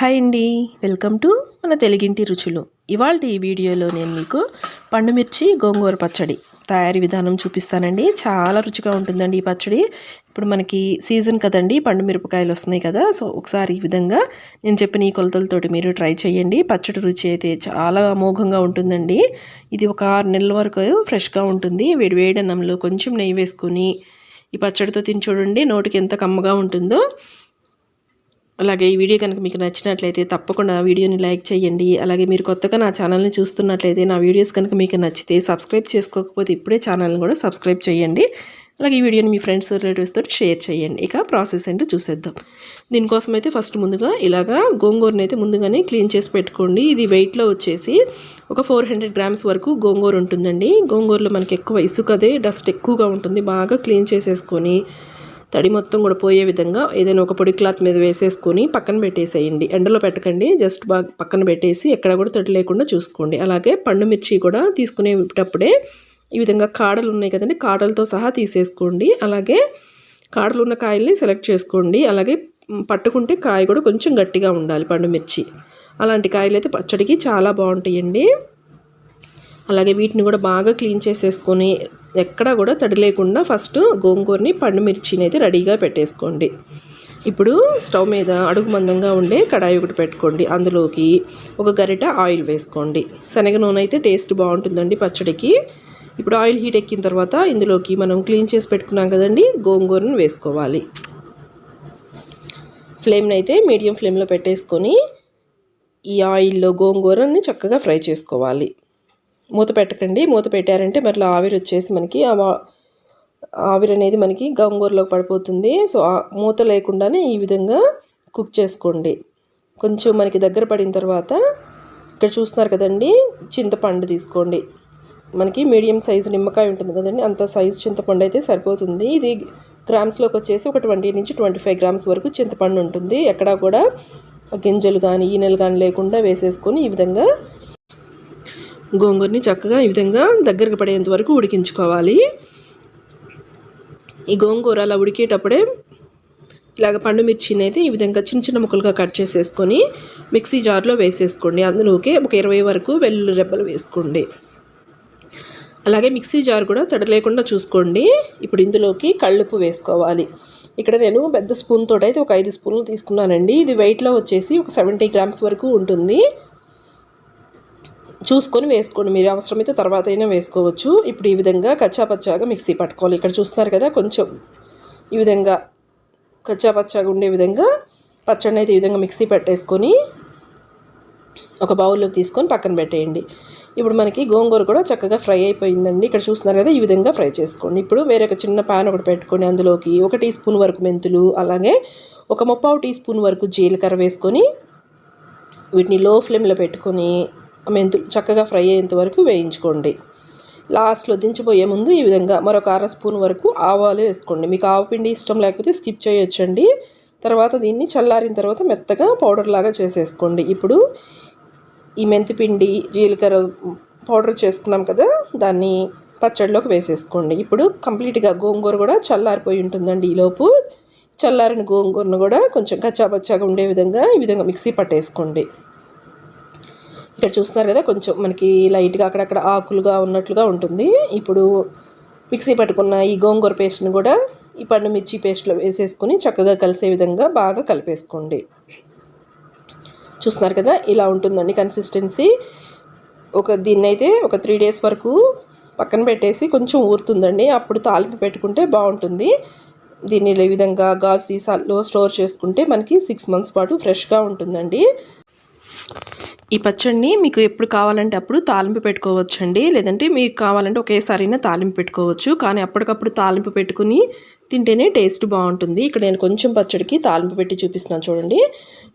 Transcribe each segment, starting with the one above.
Hi అండి. Welcome to మన తెలుగింటి రుచులు. ఇవాళ ఈ వీడియోలో నేను మీకు పండుమిర్చి గోంగూర పచ్చడి తయారీ విధానం చూపిస్తానండి. చాలా రుచిగా ఉంటుందండి ఈ పచ్చడి. ఇప్పుడు మనకి సీజన్ కదండి పండు మిరపకాయలు వస్తున్నాయి కదా సో ఒకసారి ఈ విధంగా నేను చెప్పిన ఈ కొలతలతోటి మీరు ట్రై చేయండి. పచ్చడి రుచి అయితే చాలా అమోఘంగా ఉంటుందండి. ఇది ఒక ఆరు నెలల వరకు ఫ్రెష్గా ఉంటుంది. వేడి వేడి అన్నంలో కొంచెం నెయ్యి వేసుకొని ఈ పచ్చడితో తిని చూడండి నోటికి ఎంత కమ్మగా ఉంటుందో. అలాగే ఈ వీడియో కనుక మీకు నచ్చినట్లయితే తప్పకుండా వీడియోని లైక్ చేయండి. అలాగే మీరు కొత్తగా నా ఛానల్ని చూస్తున్నట్లయితే నా వీడియోస్ కనుక మీకు నచ్చితే సబ్స్క్రైబ్ చేసుకోకపోతే ఇప్పుడే ఛానల్ని కూడా సబ్స్క్రైబ్ చేయండి. అలాగే ఈ వీడియోని మీ ఫ్రెండ్స్ రిలేటివ్స్ తోటి షేర్ చేయండి. ఇక ప్రాసెస్ ఏంటో చూసేద్దాం. దీనికోసం అయితే ఫస్ట్ ముందుగా ఇలాగా గోంగూరని అయితే ముందుగానే క్లీన్ చేసి పెట్టుకోండి. ఇది వెయిట్లో వచ్చేసి ఒక ఫోర్ హండ్రెడ్ గ్రామ్స్ వరకు గోంగూర ఉంటుందండి. గోంగూరలో మనకి ఎక్కువ ఇసుకదే డస్ట్ ఎక్కువగా ఉంటుంది. బాగా క్లీన్ చేసేసుకొని తడి మొత్తం కూడా పోయే విధంగా ఏదైనా ఒక పొడి క్లాత్ మీద వేసేసుకొని పక్కన పెట్టేసేయండి. ఎండలో పెట్టకండి. జస్ట్ బాగా పక్కన పెట్టేసి ఎక్కడ కూడా తడి లేకుండా చూసుకోండి. అలాగే పండు మిర్చి కూడా తీసుకునేటప్పుడే ఈ విధంగా కాడలు ఉన్నాయి కదండి కాడలతో సహా తీసేసుకోండి. అలాగే కాడలు ఉన్న కాయల్ని సెలెక్ట్ చేసుకోండి. అలాగే పట్టుకుంటే కాయ కూడా కొంచెం గట్టిగా ఉండాలి పండు మిర్చి. అలాంటి కాయలు అయితే పచ్చడికి చాలా బాగుంటాయండి. అలాగే వీటిని కూడా బాగా క్లీన్ చేసేసుకొని ఎక్కడా కూడా తడి లేకుండా ఫస్ట్ గోంగూరని పండు మిర్చిని అయితే రెడీగా పెట్టేసుకోండి. ఇప్పుడు స్టవ్ మీద అడుగు మందంగా ఉండే కడాయి ఒకటి పెట్టుకోండి. అందులోకి ఒక గరిట ఆయిల్ వేసుకోండి. శనగ నూనె అయితే టేస్ట్ బాగుంటుందండి పచ్చడికి. ఇప్పుడు ఆయిల్ హీట్ ఎక్కిన తర్వాత ఇందులోకి మనం క్లీన్ చేసి పెట్టుకున్నాం కదండి గోంగూరను వేసుకోవాలి. ఫ్లేమ్ని అయితే మీడియం ఫ్లేమ్లో పెట్టేసుకొని ఈ ఆయిల్లో గోంగూరని చక్కగా ఫ్రై చేసుకోవాలి. మూత పెట్టకండి. మూత పెట్టారంటే మరలా ఆవిరి వచ్చేసి మనకి ఆవిరి అనేది మనకి గంగూరలోకి పడిపోతుంది. సో మూత లేకుండానే ఈ విధంగా కుక్ చేసుకోండి. కొంచెం మనకి దగ్గర పడిన తర్వాత ఇక్కడ చూస్తున్నారు కదండి చింతపండు తీసుకోండి. మనకి మీడియం సైజు నిమ్మకాయ ఉంటుంది కదండి అంత సైజు చింతపండు అయితే సరిపోతుంది. ఇది గ్రామ్స్లోకి వచ్చేసి ఒక ట్వంటీ నుంచి ట్వంటీ ఫైవ్ గ్రామ్స్ వరకు చింతపండు ఉంటుంది. ఎక్కడా కూడా గింజలు కానీ ఈనెలు కానీ లేకుండా వేసేసుకొని ఈ విధంగా గోంగూరని చక్కగా ఈ విధంగా దగ్గరకు పడేంత వరకు ఉడికించుకోవాలి. ఈ గోంగూర అలా ఉడికేటప్పుడే ఇలాగ పండు మిర్చిని అయితే ఈ విధంగా చిన్న చిన్న ముక్కలుగా కట్ చేసేసుకొని మిక్సీ జార్లో వేసేసుకోండి. అందులోకి ఒక ఇరవై వరకు వెల్లుల్లి రెబ్బలు వేసుకోండి. అలాగే మిక్సీ జార్ కూడా తడలేకుండా చూసుకోండి. ఇప్పుడు ఇందులోకి కళ్ళుప్పు వేసుకోవాలి. ఇక్కడ నేను పెద్ద స్పూన్ తోటి అయితే ఒక ఐదు స్పూన్లు తీసుకున్నానండి. ఇది వెయిట్లో వచ్చేసి ఒక సెవెంటీ గ్రామ్స్ వరకు ఉంటుంది. చూసుకొని వేసుకోండి. మీరు అవసరమైతే తర్వాత అయినా వేసుకోవచ్చు. ఇప్పుడు ఈ విధంగా కచ్చాపచ్చాగా మిక్సీ పట్టుకోవాలి. ఇక్కడ చూస్తున్నారు కదా కొంచెం ఈ విధంగా కచ్చాపచ్చాగా ఉండే విధంగా పచ్చడిని అయితే ఈ విధంగా మిక్సీ పెట్టేసుకొని ఒక బౌల్లోకి తీసుకొని పక్కన పెట్టేయండి. ఇప్పుడు మనకి గోంగూర కూడా చక్కగా ఫ్రై అయిపోయిందండి. ఇక్కడ చూస్తున్నారు కదా ఈ విధంగా ఫ్రై చేసుకోండి. ఇప్పుడు వేరే ఒక చిన్న ప్యాన్ ఒకటి పెట్టుకొని అందులోకి ఒక టీ స్పూన్ వరకు మెంతులు అలాగే ఒక ముప్పావు టీ స్పూన్ వరకు జీలకర్ర వేసుకొని వీటిని లో ఫ్లేమ్లో పెట్టుకొని మెంతులు చక్కగా ఫ్రై అయ్యేంత వరకు వేయించుకోండి. లాస్ట్లో దించిపోయే ముందు ఈ విధంగా మరొక అర స్పూన్ వరకు ఆవాలు వేసుకోండి. మీకు ఆవు పిండి ఇష్టం లేకపోతే స్కిప్ చేయొచ్చండి. తర్వాత దీన్ని చల్లారిన తర్వాత మెత్తగా పౌడర్ లాగా చేసేసుకోండి. ఇప్పుడు ఈ మెంతిపిండి జీలకర్ర పౌడర్ చేసుకున్నాం కదా దాన్ని పచ్చడిలోకి వేసేసుకోండి. ఇప్పుడు కంప్లీట్గా గోంగూర కూడా చల్లారిపోయి ఉంటుందండి ఈలోపు. చల్లారిన గోంగూరను కూడా కొంచెం కచ్చాపచ్చాగా ఉండే విధంగా ఈ విధంగా మిక్సీ పట్టేసుకోండి. ఇక్కడ చూస్తున్నారు కదా కొంచెం మనకి లైట్గా అక్కడక్కడ ఆకులుగా ఉన్నట్లుగా ఉంటుంది. ఇప్పుడు మిక్సీ పట్టుకున్న ఈ గోంగూర పేస్ట్ని కూడా ఈ పండు మిర్చి పేస్ట్లో వేసేసుకొని చక్కగా కలిసే విధంగా బాగా కలిపేసుకోండి. చూస్తున్నారు కదా ఇలా ఉంటుందండి కన్సిస్టెన్సీ. ఒక దీన్నైతే ఒక త్రీ డేస్ వరకు పక్కన పెట్టేసి కొంచెం ఊరుతుందండి. అప్పుడు తాలింపు పెట్టుకుంటే బాగుంటుంది. దీన్ని ఈ విధంగా గాజు సీసాల్లో స్టోర్ చేసుకుంటే మనకి సిక్స్ మంత్స్ పాటు ఫ్రెష్గా ఉంటుందండి. ఈ పచ్చడిని మీకు ఎప్పుడు కావాలంటే అప్పుడు తాలింపు పెట్టుకోవచ్చండి. లేదంటే మీకు కావాలంటే ఒకేసారైనా తాలింపు పెట్టుకోవచ్చు. కానీ అప్పటికప్పుడు తాలింపు పెట్టుకుని తింటేనే టేస్ట్ బాగుంటుంది. ఇక్కడ నేను కొంచెం పచ్చడికి తాలింపు పెట్టి చూపిస్తున్నాను చూడండి.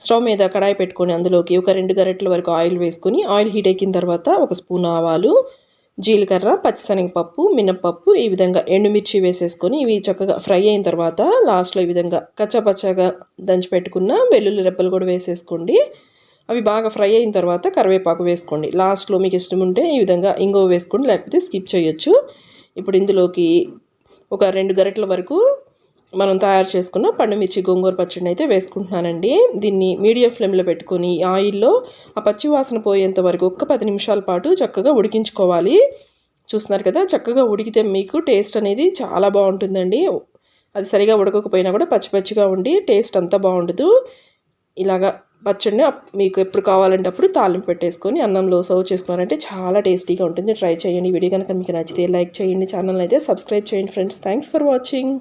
స్టవ్ మీద కడాయి పెట్టుకొని అందులోకి ఒక రెండు గరెట్ల వరకు ఆయిల్ వేసుకొని ఆయిల్ హీట్ ఎక్కిన తర్వాత ఒక స్పూన్ ఆవాలు జీలకర్ర పచ్చిశనగపప్పు మినప్పప్పు ఈ విధంగా ఎండుమిర్చి వేసేసుకొని ఇవి చక్కగా ఫ్రై అయిన తర్వాత లాస్ట్లో ఈ విధంగా కచ్చపచ్చగా దంచి పెట్టుకున్న వెల్లుల్లి రెప్పలు కూడా వేసేసుకోండి. అవి బాగా ఫ్రై అయిన తర్వాత కరివేపాకు వేసుకోండి. లాస్ట్లో మీకు ఇష్టం ఉంటే ఈ విధంగా ఇంగో వేసుకోండి లేకపోతే స్కిప్ చేయొచ్చు. ఇప్పుడు ఇందులోకి ఒక రెండు గరిటల వరకు మనం తయారు చేసుకున్న పండుమిర్చి గోంగూర పచ్చడిని అయితే వేసుకుంటున్నానండి. దీన్ని మీడియం ఫ్లేమ్లో పెట్టుకొని ఆయిల్లో ఆ పచ్చి వాసన పోయేంత వరకు ఒక్క పది నిమిషాల పాటు చక్కగా ఉడికించుకోవాలి. చూస్తున్నారు కదా చక్కగా ఉడికితే మీకు టేస్ట్ అనేది చాలా బాగుంటుందండి. అది సరిగా ఉడకకపోయినా కూడా పచ్చి పచ్చిగా ఉండి టేస్ట్ అంతా బాగుండదు. ఇలాగా పచ్చడిని మీకు ఎప్పుడు కావాలంటే అప్పుడు తాలింపు పెట్టేసుకొని అన్నంలో సర్వ్ చేసుకున్నారంటే చాలా టేస్టీగా ఉంటుంది. ట్రై చేయండి. వీడియో కనుక మీకు నచ్చితే లైక్ చేయండి. ఛానల్ అయితే సబ్స్క్రైబ్ చేయండి ఫ్రెండ్స్. Thanks for watching.